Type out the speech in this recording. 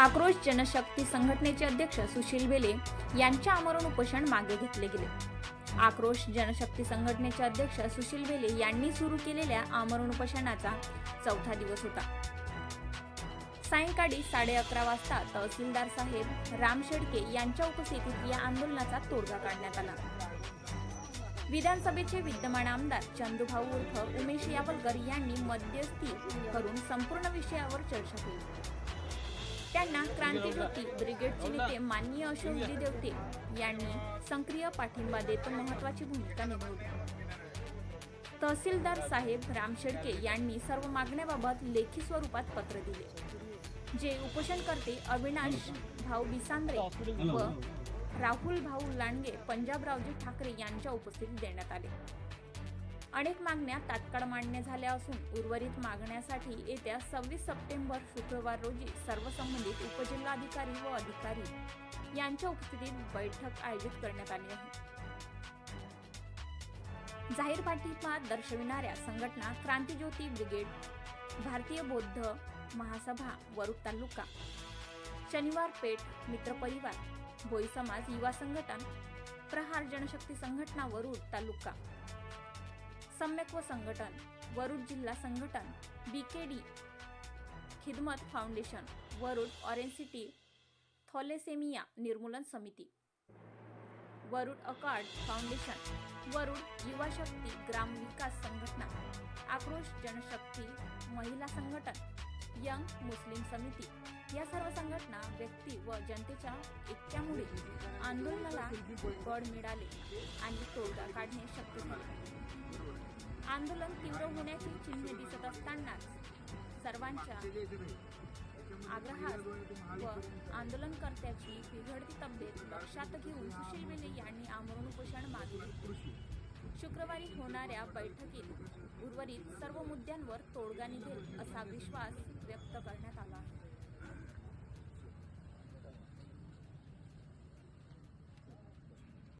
आक्रोश जनशक्ती संघटनेचे अध्यक्ष सुशील बेले यांच्या आमरण उपोषण मागे घेतले गेले. आक्रोश जनशक्ती संघटनेचे अध्यक्ष सुशील बेले यांनी सुरू केलेल्या आमरण उपोषणाचा चौथा दिवस होता. सायंकाळी साडे अकरा वाजता तहसीलदार साहेब राम शेडके यांच्या उपस्थितीत या आंदोलनाचा तोडगा काढण्यात आला. विधानसभेचे विद्यमान आमदार चंदूभाऊ उर्फ उमेश यावलकर यांनी मध्यस्थी करून संपूर्ण विषयावर चर्चा केली. त्यांना क्रांतीज्योती ब्रिगेडचे नेते माननीय अशोक देवते यांनी सक्रिय पाठिंबा देत महत्वाची भूमिका निभावली. तहसीलदार साहेब राम शेडके यांनी सर्व मागण्याबाबत लेखी स्वरूपात पत्र दिले. जे उपोषणकर्ते अविनाश भाऊ बिसांद्रे व राहुल भाऊ लांडगे पंजाबरावजी ठाकरे यांच्या उपस्थितीत देण्यात आले. अनेक मागण्या तात्काळ मान्य झाल्या असून उर्वरित मागण्यासाठी येत्या सव्वीस सप्टेंबर शुक्रवार रोजी सर्व संबंधित उपजिल्हाधिकारी व अधिकारी यांच्या उपस्थितीत बैठक आयोजित करण्यात आली आहे. जाहीर पाठिंबा दर्शविणाऱ्या संघटना क्रांतीज्योती ब्रिगेड भारतीय बौद्ध महासभा वरुड तालुका शनिवार पेठ मित्रपरिवार भोई समाज युवा संघटन प्रहार जनशक्ती संघटना वरुड तालुका सम्यक्व संघटन वरुड जिल्हा संघटन V K D Khidmat foundation Warud orange city thalassemia निर्मूलन समिती. वरुड अकार्ड फाउंडेशन वरुड युवा शक्ती ग्राम विकास संघटना आक्रोश जनशक्ती महिला संघटन यंग मुस्लिम समिती. या सर्व संघटना व्यक्ती व जनतेच्या ऐक्यामुळे आंदोलनाला बळ मिळाले आणि तोडगा काढणे शक्य झाले. आंदोलन तीव्र होण्याची चिन्हे दिसत असतानाच सर्वांच्या आग्रहात व आंदोलनकर्त्याची बिघडती तब्येत लक्षात घेऊन सुशील मेले यांनी आमरण उपोषण मागले शुक्रवारी होणाऱ्या बैठकीत उर्वरित सर्व मुद्द्यांवर तोडगा निघेल असा विश्वास व्यक्त करण्यात आला